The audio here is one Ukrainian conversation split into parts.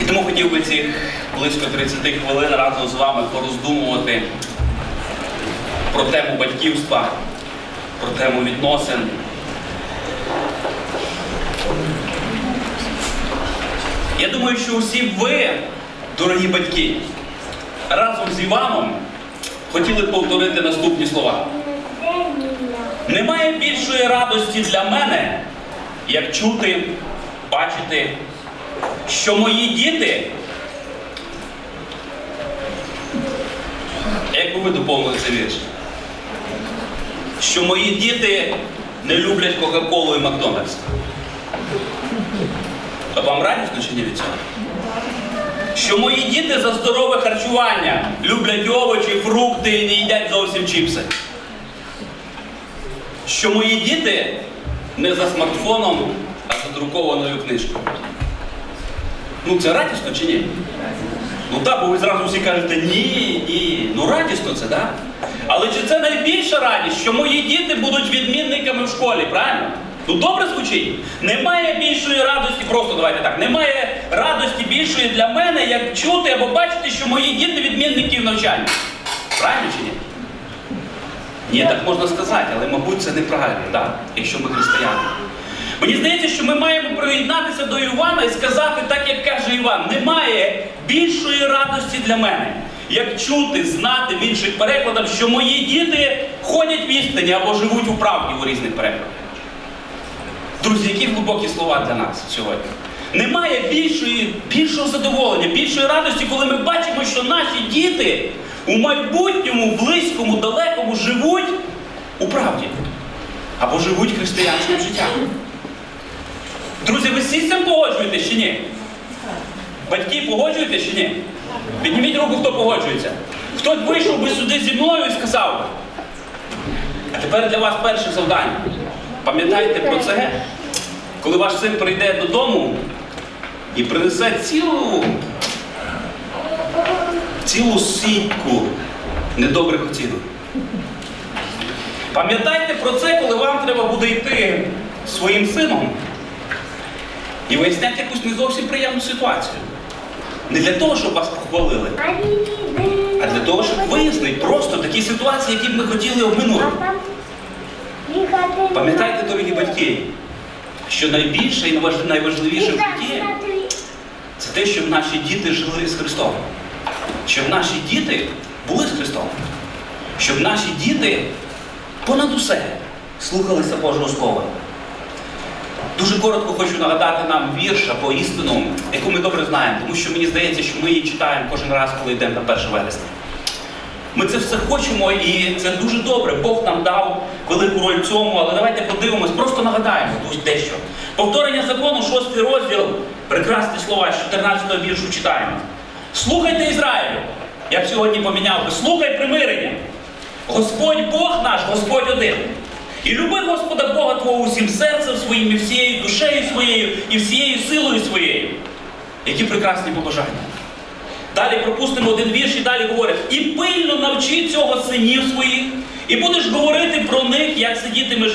І тому хотів би ці близько 30 хвилин разом з вами пороздумувати про тему батьківства, про тему відносин. Я думаю, що усі ви, дорогі батьки, разом з Іваном хотіли повторити наступні слова. Немає більшої радості для мене, як чути, бачити, що мої діти. Як би ви доповнили цей вірш? Що мої діти не люблять Кока-Колу і Макдональдс. А вам радісно чи ні від цього? Що мої діти за здорове харчування люблять овочі, фрукти і не їдять зовсім чіпси. Що мої діти не за смартфоном, а за друкованою книжкою. Ну це радісно чи ні? Ну так, бо ви зразу всі кажете, ні, ні. Ну радісно це, так? Але чи це найбільша радість, що мої діти будуть відмінниками в школі, правильно? Ну добре звучить. Немає більшої радості, просто давайте так, немає радості більшої для мене, як чути або бачити, що мої діти відмінники в навчанні. Правильно чи ні? Ні, так можна сказати, але мабуть це неправильно, так, якщо ми християни. Мені здається, що ми маємо приєднатися до Івана і сказати, так як каже Іван, немає більшої радості для мене, як чути, знати в інших перекладах, що мої діти ходять в істині або живуть у правді у різних перекладах. Друзі, які глибокі слова для нас сьогодні. Немає більшої, більшого задоволення, більшої радості, коли ми бачимо, що наші діти у майбутньому, близькому, далекому живуть у правді або живуть християнським життям. Друзі, ви всі з цим погоджуєтесь чи ні? Батьки погоджуєтесь чи ні? Підніміть руку, хто погоджується. Хтось вийшов би сюди зі мною і сказав. А тепер для вас перше завдання. Пам'ятайте про це, коли ваш син прийде додому і принесе цілу, цілу сітку недобрих оцінок. Пам'ятайте про це, коли вам треба буде йти своїм сином і виясняти якусь не зовсім приємну ситуацію. Не для того, щоб вас похвалили, а для того, щоб вияснити просто такі ситуації, які б ми хотіли обминути. Пам'ятайте, дорогі батьки, що найбільше і найважливіше в житті це те, щоб наші діти жили з Христом. Щоб наші діти були з Христом. Щоб наші діти понад усе слухалися Божого Слова. Дуже коротко хочу нагадати нам вірш або істину, яку ми добре знаємо, тому що мені здається, що ми її читаємо кожен раз, коли йдемо на 1 вересня. Ми це все хочемо, і це дуже добре. Бог нам дав велику роль цьому, але давайте подивимось, просто нагадаємо дещо. Повторення закону, 6 розділ, прекрасні слова, з 14 віршу читаємо. Слухайте Ізраїлю. Я б сьогодні поміняв би, слухай примирення. Господь Бог наш, Господь один. І люби Господа Бога Твого усім серцем своїм, і всією душею своєю, і всією силою своєю. Які прекрасні побажання. Далі пропустимо один вірш і далі говорить: і пильно навчи цього синів своїх, і будеш говорити про них, як сидітимеш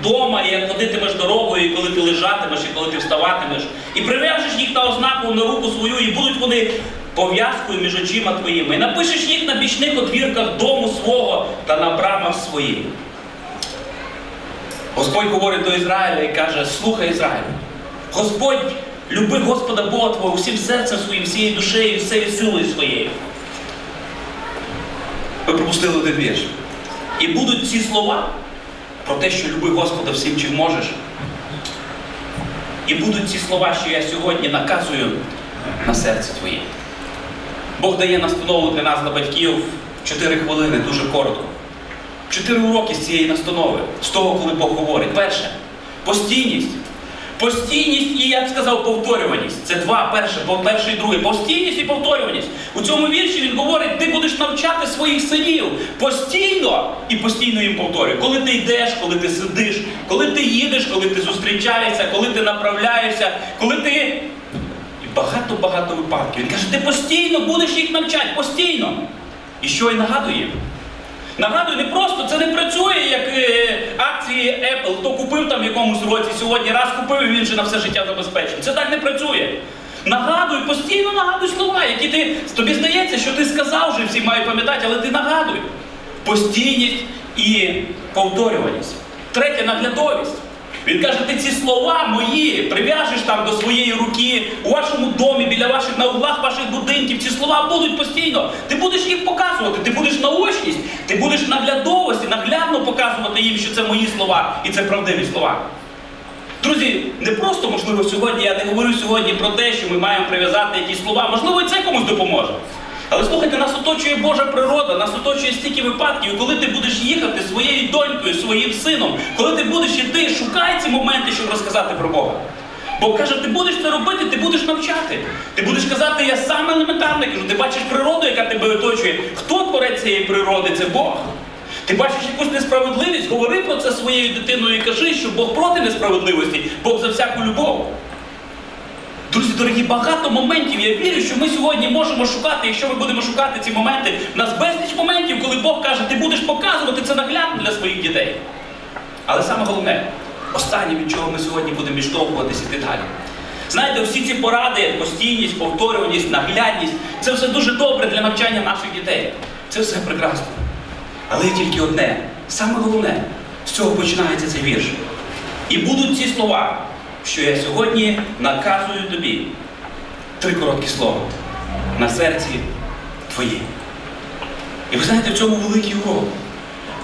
вдома, і як ходитимеш дорогою, і коли ти лежатимеш, і коли ти вставатимеш, і прив'яжеш їх на ознаку на руку свою, і будуть вони пов'язкою між очима твоїми. І напишеш їх на бічних отвірках дому свого та на брамах своїх. Господь говорить до Ізраїля і каже: слухай Ізраїль, Господь люби Господа Бога Твого всім серцем своїм, всією душею, всією силою своєю. Ви пропустили один вірш. І будуть ці слова про те, що люби Господа всім, чим можеш. І будуть ці слова, що я сьогодні наказую на серце твоє. Бог дає настанову для нас, для батьків, 4 хвилини, дуже коротко. Чотири уроки з цієї настанови, з того, коли Бог говорить. Перше постійність. Постійність і, я б сказав, повторюваність. Це два перше, перше і друге. Постійність і повторюваність. У цьому вірші він говорить, ти будеш навчати своїх синів постійно і постійно їм повторюй. Коли ти йдеш, коли ти сидиш, коли ти їдеш, коли ти зустрічаєшся, коли ти направляєшся, коли ти. Багато-багато випадків. Він каже, ти постійно будеш їх навчати, постійно. І що й нагадує? Нагадую, не просто це не працює, як е, акції Apple. Хто купив там в якомусь році, сьогодні раз купив і він же на все життя забезпечив. Це так не працює. Нагадуй, постійно нагадуй слова, які ти тобі здається, що ти сказав вже, всі мають пам'ятати, але ти нагадуй. Постійність і повторюваність. Третє наглядовість. Він каже, ти ці слова мої прив'яжеш там до своєї руки у вашому домі, біля ваших на углах ваших будинків. Ці слова будуть постійно. Ти будеш їх показувати, ти будеш наочність, ти будеш наглядовості, наглядно показувати їм, що це мої слова і це правдиві слова. Друзі, не просто можливо сьогодні, я не говорю сьогодні про те, що ми маємо прив'язати якісь слова. Можливо, і це комусь допоможе. Але слухайте, нас оточує Божа природа, нас оточує стільки випадків, і коли ти будеш їхати своєю донькою, своїм сином, коли ти будеш іти, шукай ці моменти, щоб розказати про Бога. Бо каже, ти будеш це робити, ти будеш навчати. Ти будеш казати, я саме елементарне кажу, ти бачиш природу, яка тебе оточує. Хто творець цієї природи? Це Бог. Ти бачиш якусь несправедливість, говори про це своєю дитиною і кажи, що Бог проти несправедливості, Бог за всяку любов. Друзі, дорогі, багато моментів. Я вірю, що ми сьогодні можемо шукати, якщо ми будемо шукати ці моменти, в нас безліч моментів, коли Бог каже, ти будеш показувати це наглядно для своїх дітей. Але саме головне, останнє, від чого ми сьогодні будемо відштовхуватися іти далі. Знаєте, всі ці поради, постійність, повторюваність, наглядність це все дуже добре для навчання наших дітей. Це все прекрасно. Але є тільки одне, саме головне, з цього починається цей вірш. І будуть ці слова, що я сьогодні наказую тобі. Три короткі слова. На серці твої. І ви знаєте, в цьому великий урок.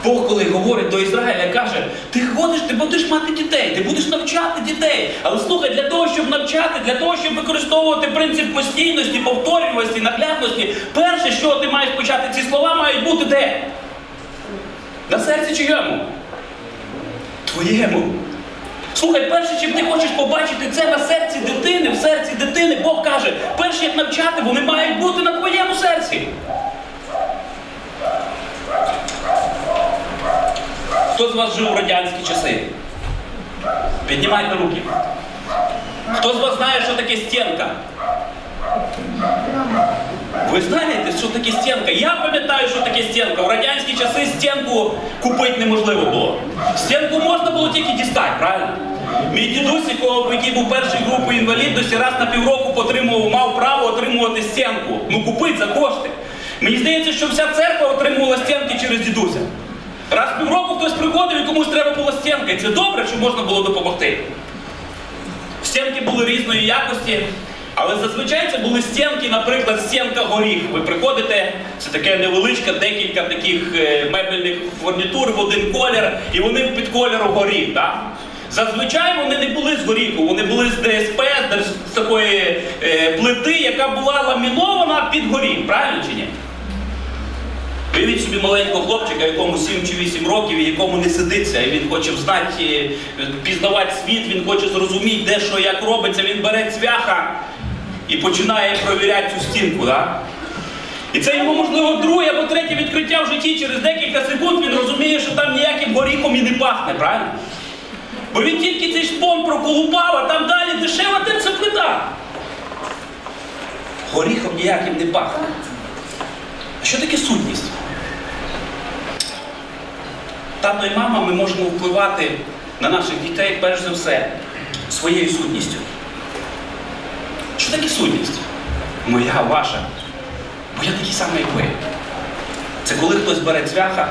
Бог, коли говорить до Ізраїля, каже, ти ходиш, ти будеш мати дітей, ти будеш навчати дітей. Але слухай, для того, щоб навчати, для того, щоб використовувати принцип постійності, повторюваності, наглядності, перше, що ти маєш почати, ці слова мають бути де? На серці чиєму? Твоєму. Слухай, перше, чим ти хочеш побачити це на серці дитини, в серці дитини, Бог каже, перше, як навчати, вони мають бути на твоєму серці. Хто з вас жив в радянські часи? Піднімайте руки. Хто з вас знає, що таке стінка? Ви знаєте, що таке стінка? Я пам'ятаю, що таке стінка. В радянські часи стінку купити неможливо було. Стінку можна було тільки дістати, правильно? Мій дідусь, який був першою групою інвалідності, раз на півроку потримував, мав право отримувати стінку. Ну купити за кошти. Мені здається, що вся церква отримувала стінки через дідуся. Раз в півроку хтось приходив і комусь треба була стінка. І це добре, що можна було допомогти. Стінки були різної якості, але зазвичай це були стінки, наприклад, стінка горіх. Ви приходите, це таке невеличка, декілька таких е, мебельних фурнітур в один колір, і вони під кольору горіх. Так? Зазвичай вони не були з горіху, вони були з ДСП, з- з такої е, плити, яка була ламінована під горіх, правильно чи ні? Уявіть собі маленького хлопчика, якому 7 чи 8 років, і якому не сидиться, і він хоче знати, е, пізнавати світ, він хоче зрозуміти, де що як робиться, він бере цвяха і починає провіряти цю стінку. Да? І це йому, можливо, друге або третє відкриття в житті через декілька секунд він розуміє, що там ніяким горіхом і не пахне, правильно? Бо він тільки цей шпон проколупав, а там далі дешева плита. Горіхом ніяким не пахне. А що таке сутність? Тато і мама ми можемо впливати на наших дітей перш за все своєю сутністю. Що таке сутність? Моя, ваша. Бо я такий самий, як ви. Це коли хтось бере цвяха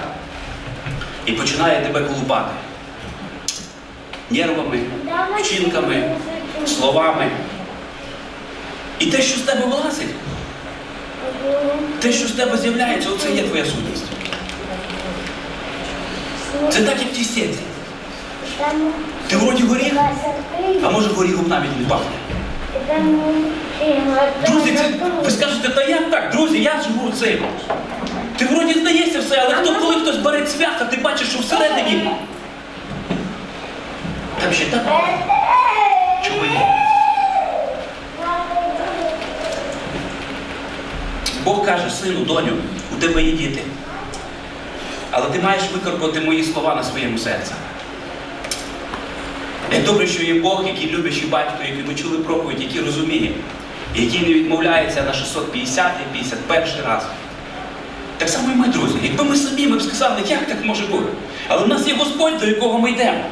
і починає тебе колупати. Нервами, вчинками, словами. І те, що з тебе вилазить, те, що з тебе з'являється, оце є твоя сутність. Це так, як в тій сітці. Ти вроді горіх, а може горіхом навіть не пахне. Друзі, це, ви скажете, та як так? Друзі, я живу цим. Ти вроді здається все, але хто, коли хтось бере цвяха, ти бачиш, що всередині. Там ще так чого є. Бог каже, сину, доню, у тебе є діти. Але ти маєш викарпати мої слова на своєму серці. Добре, що є Бог, який любящий батько, який ми чули проповідь, який розуміє, який не відмовляється на 650 і 51 раз. Так само і ми, друзі. Якби ми самі ми б сказали, як так може бути? Але в нас є Господь, до якого ми йдемо.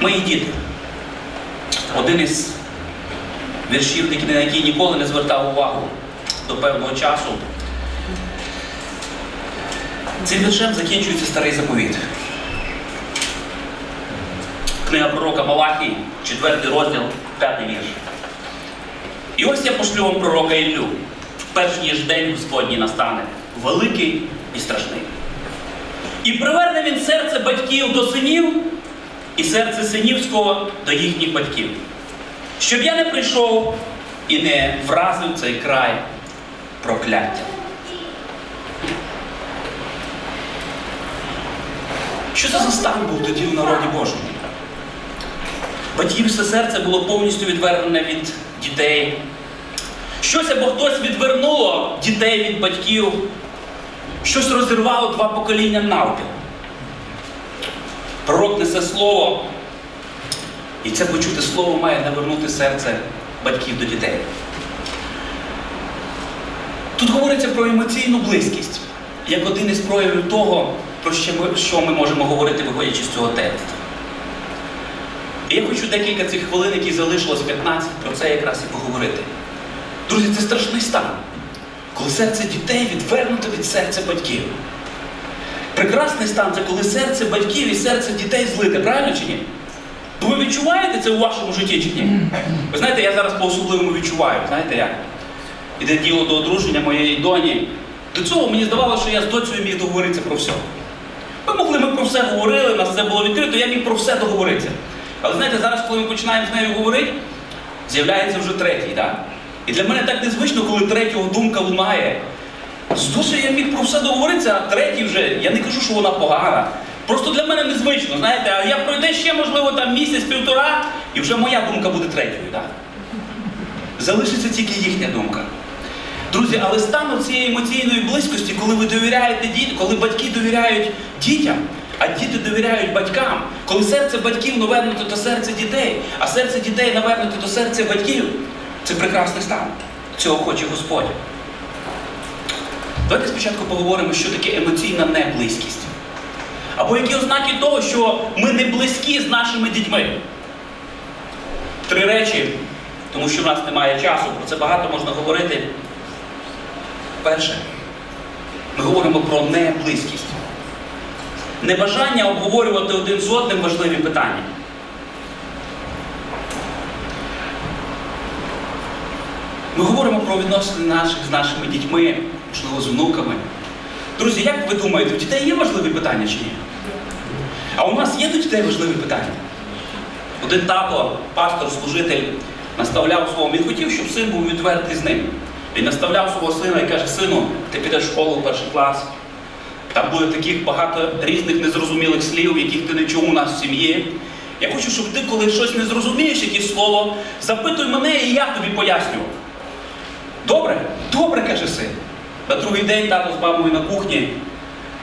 Мої діти. Один із віршів, на який ніколи не звертав увагу до певного часу. Цим віршем закінчується старий заповіт. Книга пророка Малахії, 4 розділ, 5 вірш. І ось я пошлю вам пророка Іллю, перш ніж день Господній настане, великий і страшний. І приверне він серце батьків до синів, і серце синівського до їхніх батьків. Щоб я не прийшов і не вразив цей край прокляття. Що це за стан був тоді в народі Божому? Батьківське серце було повністю відвернене від дітей. Щось або хтось відвернуло дітей від батьків, щось розірвало два покоління навпіл. Пророк несе слово, і це почуте слово має навернути серце батьків до дітей. Тут говориться про емоційну близькість, як один із проявів того, про що ми, можемо говорити, виходячи з цього тексту. І я хочу декілька цих хвилин, які залишилось 15, про це якраз і поговорити. Друзі, це страшний стан, коли серце дітей відвернуто від серця батьків. Прекрасний стан це коли серце батьків і серце дітей злите, правильно чи ні? То ви відчуваєте це у вашому житті чи ні? Ви знаєте, я зараз по-особливому відчуваю, знаєте як? Іде діло до одруження моєї доні. До цього мені здавалося, що я з доцею міг договоритися про все. Ми могли, ми про все говорили, у нас все було відкрито, я міг про все договоритися. Але знаєте, зараз, коли ми починаємо з нею говорити, з'являється вже третій. Да? І для мене так незвично, коли третього думка лунає. З я міг про все договоритися, а третій вже, я не кажу, що вона погана. Просто для мене незвично, знаєте, а я пройде ще, можливо, там місяць-півтора, і вже моя думка буде третьою. Да? Залишиться тільки їхня думка. Друзі, але стан цієї емоційної близькості, коли ви довіряєте дітям, коли батьки довіряють дітям, а діти довіряють батькам, коли серце батьків навернуто до серця дітей, а серце дітей навернуто до серця батьків, це прекрасний стан. Цього хоче Господь. Давайте спочатку поговоримо, що таке емоційна неблизькість. Або які ознаки того, що ми не близькі з нашими дітьми. Три речі, тому що в нас немає часу, про це багато можна говорити. Перше, ми говоримо про неблизькість. Небажання обговорювати один з одним важливі питання. Ми говоримо про відносини наших з нашими дітьми, можливо, з внуками. Друзі, як ви думаєте, у дітей є важливі питання чи ні? А у нас є до дітей важливі питання? Один тато, пастор, служитель, наставляв свого, він хотів, щоб син був відвертий з ним. Він наставляв свого сина і каже, сину, ти підеш в школу в перший клас. Там буде таких багато різних незрозумілих слів, яких ти не чув у нас в сім'ї. Я хочу, щоб ти, коли щось не зрозумієш, якесь слово, запитуй мене, і я тобі поясню. Добре? Добре, каже син. На другий день тато з мамою на кухні.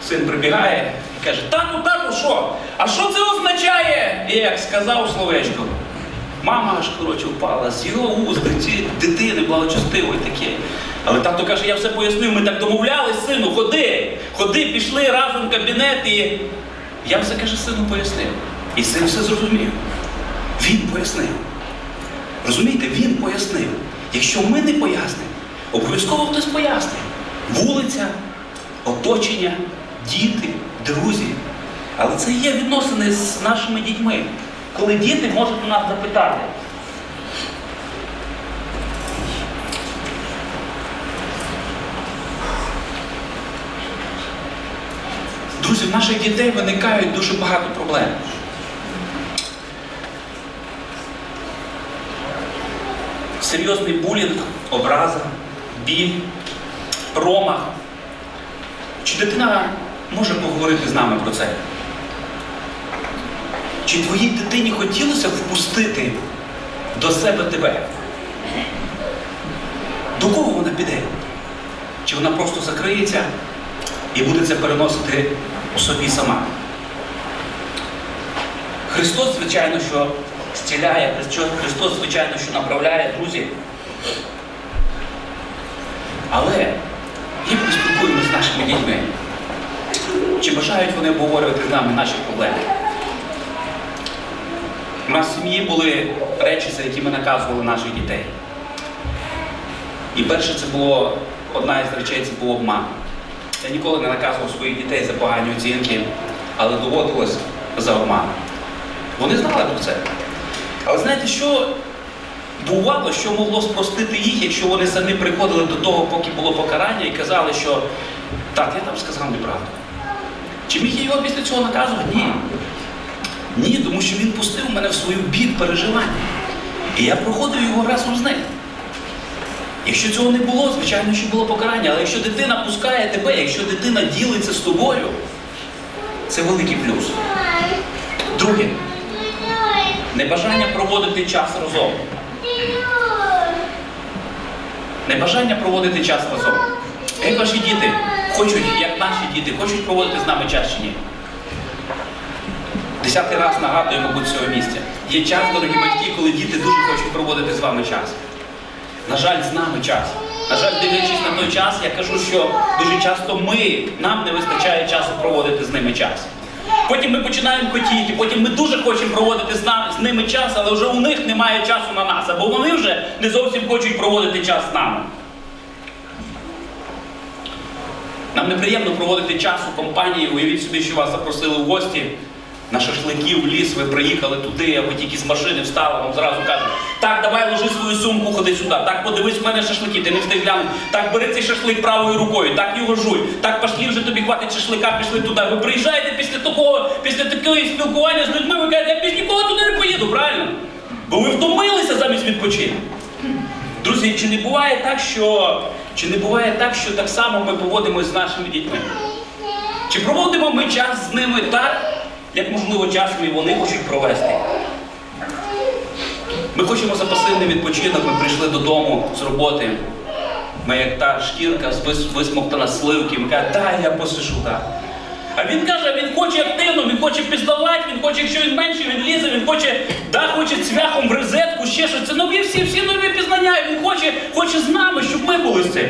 Син прибігає і каже: Тату, тату, що? А що це означає? Як сказав словечко. Мама аж коротше впала з його уст, дитини благочестивої таке. Але тато каже, я все пояснив, ми так домовлялись, сину, ходи, ходи, пішли разом в кабінет і. Я все каже, сину пояснив. І син все зрозумів. Він пояснив. Розумієте, він пояснив. Якщо ми не пояснимо, обов'язково хтось пояснить. Вулиця, оточення, діти, друзі. Але це є відносини з нашими дітьми, коли діти можуть у нас запитати. Друзі, в наших дітей виникають дуже багато проблем. Серйозний булінг, образа, біль, промах. Чи дитина може поговорити з нами про це? Чи твоїй дитині хотілося впустити до себе тебе? До кого вона піде? Чи вона просто закриється і буде це переносити у собі сама? Христос, звичайно, що зціляє, Христос, звичайно, що направляє, друзі. Але як ми спілкуємося з нашими дітьми? Чи бажають вони обговорювати з нами наші проблеми? У нас в сім'ї були речі, за які ми наказували наших дітей. І перше це було одна із речей це був обман. Я ніколи не наказував своїх дітей за погані оцінки, але доводилось за обман. Вони знали про це. Але знаєте, що бувало, що могло спростити їх, якщо вони самі приходили до того, поки було покарання, і казали, що так, я там сказав неправду. Чи міг я його після цього наказувати? Ні. Тому що він пустив мене в свою біль переживання. І я проходив його разом з ним. Якщо цього не було, звичайно, що було покарання. Але якщо дитина пускає тебе, якщо дитина ділиться з тобою, це великий плюс. Друге, небажання проводити час разом. Небажання проводити час разом. Як ваші діти хочуть, як наші діти, хочуть проводити з нами час чи ні? Десятий раз нагадую, мабуть, цього місця. Є час, дорогі батьки, коли діти дуже хочуть проводити з вами час. На жаль, з нами час. На жаль, дивлячись на той час, я кажу, що дуже часто ми, нам не вистачає часу проводити з ними час. Потім ми починаємо хотіти, потім ми дуже хочемо проводити з, нами, з ними час, але вже у них немає часу на нас, або вони вже не зовсім хочуть проводити час з нами. Нам неприємно проводити час у компанії, уявіть собі, що вас запросили в гості на шашлики в ліс, ви приїхали туди, а ви тільки з машини встали, вам зразу кажуть, так, давай ложи свою сумку, ходи сюди, так подивись в мене шашлики, ти не встиг глянути, так бери цей шашлик правою рукою, так його жуй, так пошли вже тобі хватить шашлика, пішли туди. Ви приїжджаєте після такого, після такого спілкування з людьми, ви кажете, я більш ніколи туди не поїду, правильно? Бо ви втомилися замість відпочинку. Друзі, чи не буває так, що чи не буває так, що так само ми поводимось з нашими дітьми? Чи проводимо ми час з ними так, як можливо часом і вони хочуть провести? Ми хочемо за пасивний відпочинок, ми прийшли додому з роботи. Ми як та шкірка висмоктана сливки, ми кажемо, дай я посишу, так. А він каже, він хоче активно, він хоче пізнавати, він хоче, якщо він менше, він лізе, він хоче, да, хоче цвяхом в розетку, ще щось. Це нові всі, всі нові пізнання. Він хоче, хоче з нами, щоб ми були з цим.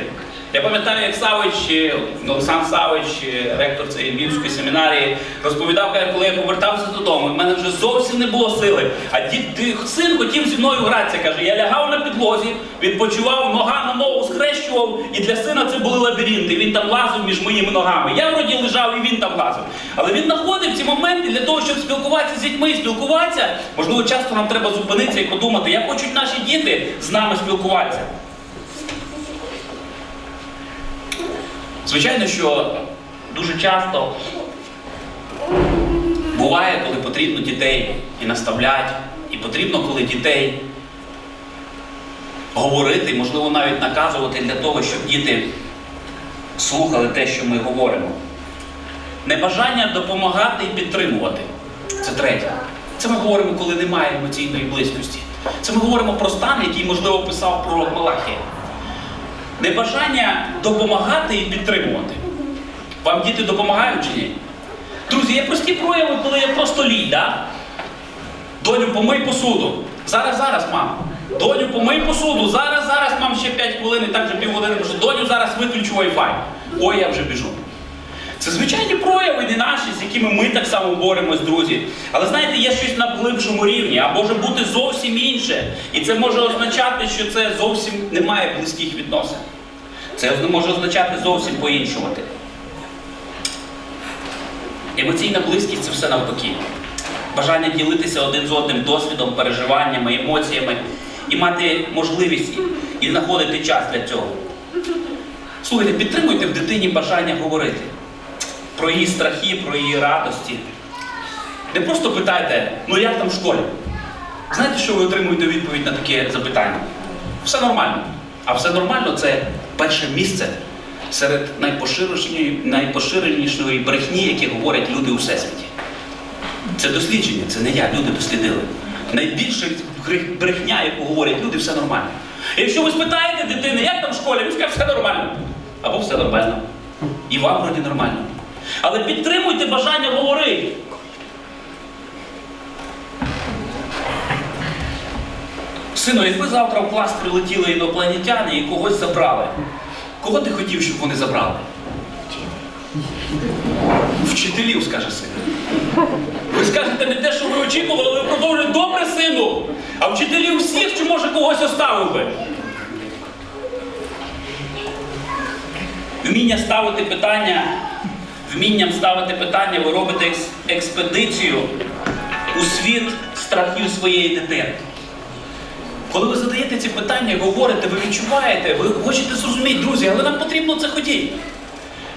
Я пам'ятаю, як Савич, Олександр Савич, е, ректор цієї Львівської семінарії, розповідав, каже, коли я повертався додому, в мене вже зовсім не було сили. А дід, син хотів зі мною гратися. Каже, я лягав на підлозі, відпочивав, нога на ногу скрещував, і для сина це були лабіринти. Він там лазив між моїми ногами. Я вроді лежав і він там лазив. Але він знаходив ці моменти для того, щоб спілкуватися з дітьми спілкуватися. Можливо, часто нам треба зупинитися і подумати, як хочуть наші діти з нами спілкуватися. Звичайно, що дуже часто буває, коли потрібно дітей і наставляти, і потрібно, коли дітей говорити, можливо, навіть наказувати для того, щоб діти слухали те, що ми говоримо. Небажання допомагати і підтримувати. Це третє. Це ми говоримо, коли немає емоційної близькості. Це ми говоримо про стан, який, можливо, писав пророк Малахія. Небажання допомагати і підтримувати. Вам діти допомагають чи ні? Друзі, є прості прояви, коли я просто лій, да? Доню, помий посуду. Зараз, зараз, мам. Доню, помий посуду. Зараз, зараз, мам, ще 5 хвилин і так вже півгодини. що доню, зараз виключу Wi-Fi. Ой, я вже біжу. Це звичайні прояви не наші, з якими ми так само боремось, друзі. Але знаєте, є щось на глибшому рівні, а може бути зовсім інше. І це може означати, що це зовсім немає близьких відносин. Це може означати зовсім по-іншувати. Емоційна близькість це все навпаки. Бажання ділитися один з одним досвідом, переживаннями, емоціями і мати можливість і знаходити час для цього. Слухайте, підтримуйте в дитині бажання говорити про її страхи, про її радості. Не просто питайте, ну як там в школі? Знаєте, що ви отримуєте відповідь на таке запитання? Все нормально. А все нормально це перше місце серед найпоширенішої, брехні, які говорять люди у всесвіті. Це дослідження, це не я, люди дослідили. Найбільша брехня, яку говорять люди, все нормально. І якщо ви спитаєте дитини, як там в школі, він скаже, все нормально. Або все нормально. І вам вроді нормально. Але підтримуйте бажання говорити. Сину, якби завтра в клас прилетіли інопланетяни і когось забрали, кого ти хотів, щоб вони забрали? Вчителів, скаже син. Ви скажете не те, що ви очікували, але ви продовжуєте добре, сину. А вчителів всіх, чи може когось оставив би. Вміння ставити питання, вмінням ставити питання, ви робите експедицію у світ страхів своєї дитини. Коли ви задаєте ці питання, говорите, ви відчуваєте, ви хочете зрозуміти, друзі, але нам потрібно це хотіти.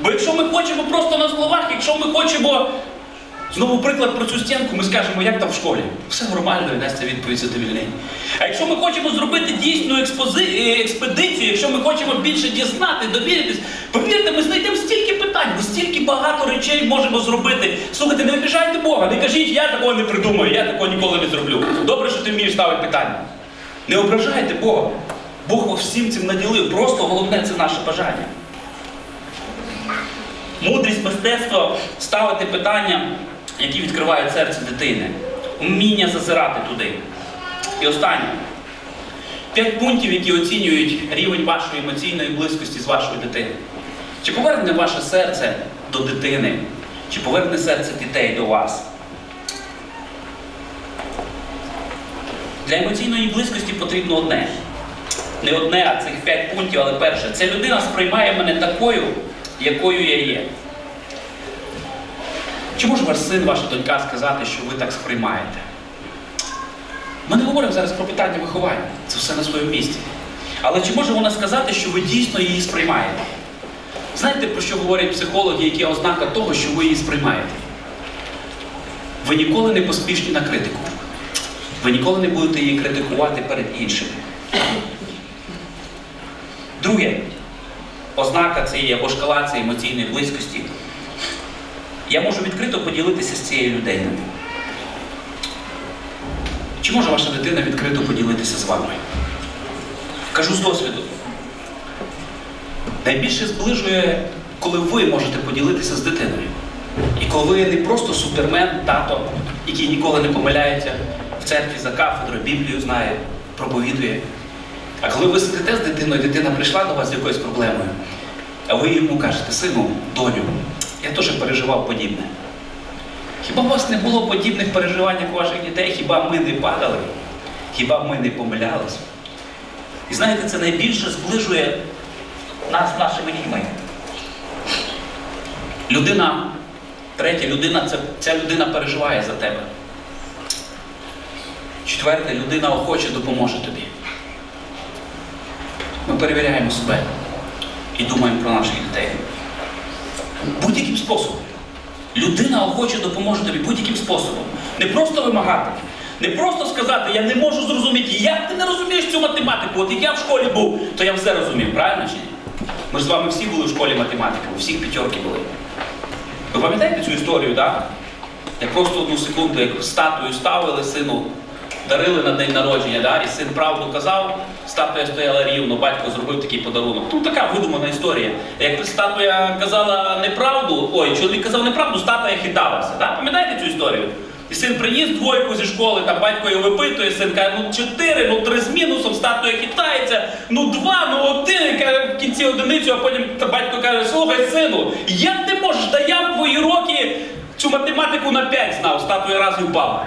Бо якщо ми хочемо просто на словах, якщо ми хочемо, знову приклад про цю стінку, ми скажемо, як там в школі. Все нормально, і Настя відповідь задовільнень. А якщо ми хочемо зробити дійсну експози... е, експедицію, якщо ми хочемо більше дізнати, довіритись, повірте, ми знайдемо стільки питань, ми стільки багато речей можемо зробити. Слухайте, не обіжайте Бога, не кажіть, я такого не придумаю, я такого ніколи не зроблю. Добре, що ти вмієш ставити питання. Не ображайте Бога. Бог вас всім цим наділив. Просто головне це наше бажання. Мудрість мистецтва ставити питання, які відкривають серце дитини. Вміння зазирати туди. І останнє. П'ять пунктів, які оцінюють рівень вашої емоційної близькості з вашою дитиною. Чи поверне ваше серце до дитини? Чи поверне серце дітей до вас? Для емоційної близькості потрібно одне. Не одне, а цих п'ять пунктів, але перше. Це людина сприймає мене такою, якою я є. Чи може ваш син, ваша донька сказати, що ви так сприймаєте? Ми не говоримо зараз про питання виховання, це все на своєму місці. Але чи може вона сказати, що ви дійсно її сприймаєте? Знаєте, про що говорять психологи, які ознака того, що ви її сприймаєте? Ви ніколи не поспішні на критику. Ви ніколи не будете її критикувати перед іншими. Друге, ознака цієї або шкала цієї емоційної близькості. Я можу відкрито поділитися з цією людиною. Чи може ваша дитина відкрито поділитися з вами? Кажу з досвіду. Найбільше зближує, коли ви можете поділитися з дитиною. І коли ви не просто супермен, тато, який ніколи не помиляється в церкві за кафедрою, Біблію знає, проповідує. А коли ви сидите з дитиною, дитина прийшла до вас з якоюсь проблемою, а ви йому кажете, сину, доню, я теж переживав подібне. Хіба у вас не було подібних переживань, як у ваших дітей? Хіба ми не падали? Хіба ми не помилялись? І знаєте, це найбільше зближує нас з нашими дітьми. Людина, третя людина, це, ця людина переживає за тебе. Четверте, людина охоче допоможе тобі. Ми перевіряємо себе і думаємо про наших дітей. Будь-яким способом. Людина охоче допоможе тобі будь-яким способом. Не просто вимагати, не просто сказати, я не можу зрозуміти, як ти не розумієш цю математику. От як я в школі був, то я все розумів, правильно чи ні? Ми ж з вами всі були в школі математики, у всіх п'ятерки були. Ви пам'ятаєте цю історію, так? Як просто одну секунду, як статую ставили сину, дарили на день народження, да? і син правду казав, статуя стояла рівно, батько зробив такий подарунок. Ну така видумана історія. Як статуя казала неправду, ой, чоловік казав неправду, статуя хиталася. Да? Пам'ятаєте цю історію? І син приніс двойку зі школи, там батько його випитує, син каже, ну чотири, ну три з мінусом, статуя хитається, ну два, ну один, і каже, в кінці одиницю, а потім батько каже, слухай, сину, як ти можеш, та я в твої роки цю математику на п'ять знав, статуя раз і впала.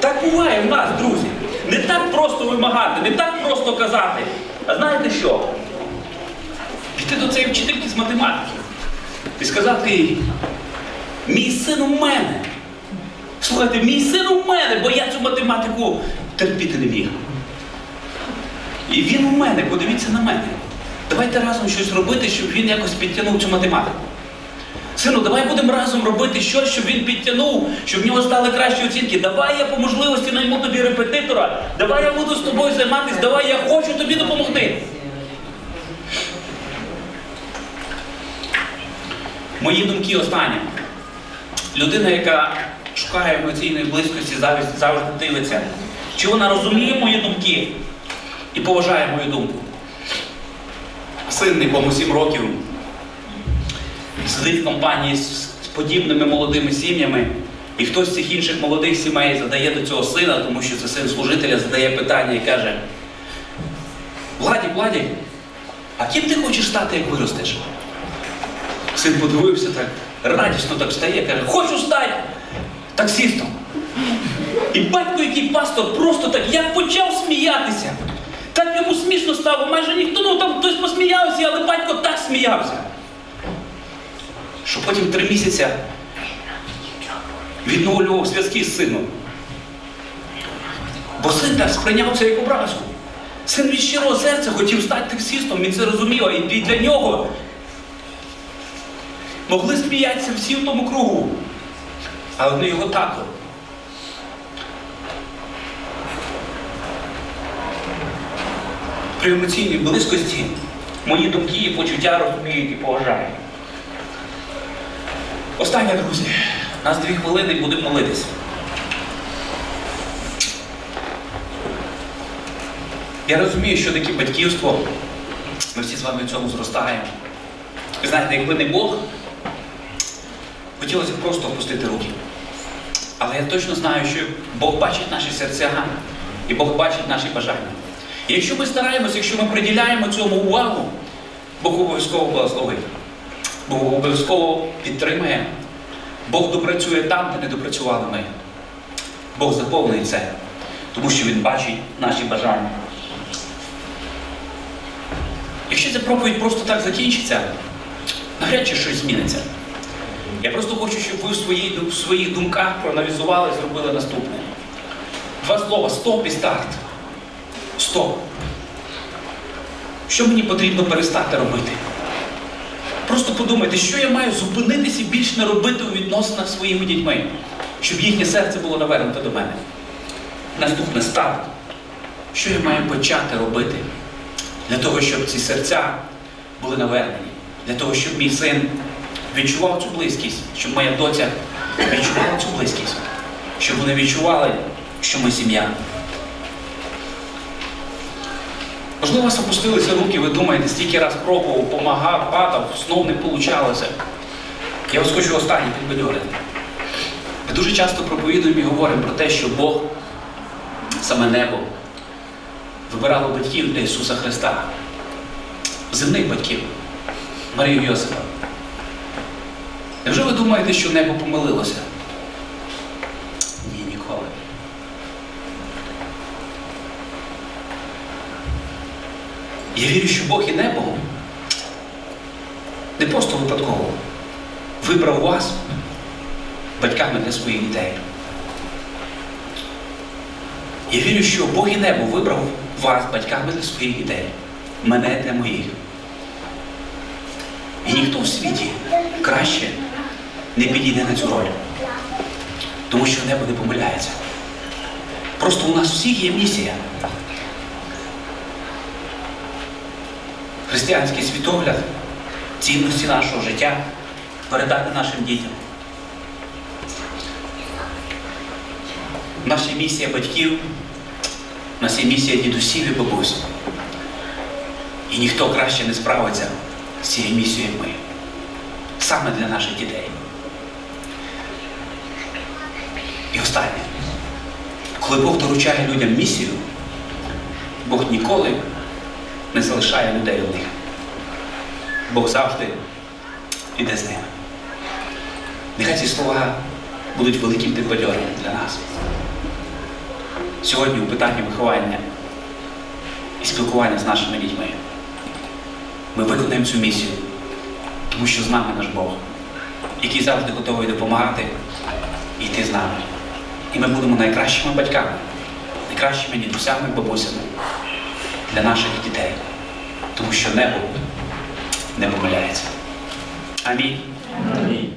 Так буває в нас, друзі. Не так просто вимагати, не так просто казати. А знаєте що? Піти до цієї вчительки з математики і сказати їй, мій син у мене. Слухайте, мій син у мене, бо я цю математику терпіти не міг. І він у мене, подивіться на мене. Давайте разом щось робити, щоб він якось підтягнув цю математику. Сину, давай будемо разом робити щось, щоб він підтягнув, щоб в нього стали кращі оцінки. Давай я по можливості найму тобі репетитора, давай я буду з тобою займатися, давай я хочу тобі допомогти. Мої думки останні. Людина, яка шукає емоційної близькості, завжди, дивиться, чи вона розуміє мої думки і поважає мою думку. Син, якому 7 років, сидить в компанії з, подібними молодими сім'ями, і хтось з цих інших молодих сімей задає до цього сина, тому що це син служителя, задає питання і каже: Владі, Владі, а ким ти хочеш стати, як виростеш? Син подивився так, радісно так встає, каже, хочу стати таксистом. І батько, який пастор, просто так як почав сміятися. Так йому смішно стало, майже ніхто, ну там хтось посміявся, але батько так сміявся. Що потім три місяці відновлював зв'язки з сином. Бо син так сприйняв це як образу. Син від щирого серця хотів стати таксистом, він це розумів, і для нього могли сміятися всі в тому кругу. Але не його тато. При емоційній близькості мої думки і почуття розуміють і поважають. Останнє, друзі. Нас дві хвилини і будемо молитися. Я розумію, що таке батьківство. Ми всі з вами в цьому зростаємо. Ви знаєте, якби не Бог, хотілося б просто опустити руки. Але я точно знаю, що Бог бачить наші серця і Бог бачить наші бажання. І якщо ми стараємося, якщо ми приділяємо цьому увагу, Бог обов'язково благословить. Бог обов'язково підтримує. Бог допрацює там, де не допрацювали ми. Бог заповнить це, тому що Він бачить наші бажання. Якщо ця проповідь просто так закінчиться, навряд чи щось зміниться. Я просто хочу, щоб ви в, своїй, в своїх думках проаналізували і зробили наступне. Два слова стоп і старт. Стоп. Що мені потрібно перестати робити? Просто подумайте, що я маю зупинитися і більше не робити у відносинах своїми дітьми, щоб їхнє серце було навернуте до мене. Наступне старт. Що я маю почати робити для того, щоб ці серця були навернені, для того, щоб мій син відчував цю близькість, щоб моя доця відчувала цю близькість, щоб вони відчували, що ми сім'я. Можливо, у вас опустилися руки, ви думаєте, стільки раз пробував, помагав, падав, знов не получалося. Я вас хочу останнє підбадьорити. Ми дуже часто проповідуємо і говоримо про те, що Бог, саме небо, вибирало батьків для Ісуса Христа, земних батьків, Марію Йосипа. Невже ви думаєте, що небо помилилося? Ні, ніколи. Я вірю, що Бог і небо не просто випадково вибрав вас батьками для своїх дітей. Я вірю, що Бог і небо вибрав вас батьками для своїх дітей, мене для моїх. І ніхто в світі краще не підійде на цю роль. Тому що небо не помиляється. Просто у нас всіх є місія. Християнський світогляд, цінності нашого життя передати нашим дітям. Наша місія батьків, наша місія дідусів і бабусь. І ніхто краще не справиться з цією місією, ми. Саме для наших дітей. І останнє. Коли Бог доручає людям місію, Бог ніколи не залишає людей одних. Бог завжди іде з ними. Нехай ці слова будуть великим підбадьоренням для нас. Сьогодні у питанні виховання і спілкування з нашими дітьми ми виконаємо цю місію, тому що з нами наш Бог, який завжди готовий допомагати і йти з нами. І ми будемо найкращими батьками, найкращими дідусями бабусями для наших дітей. Тому що небо не помиляється. Амінь. Амінь.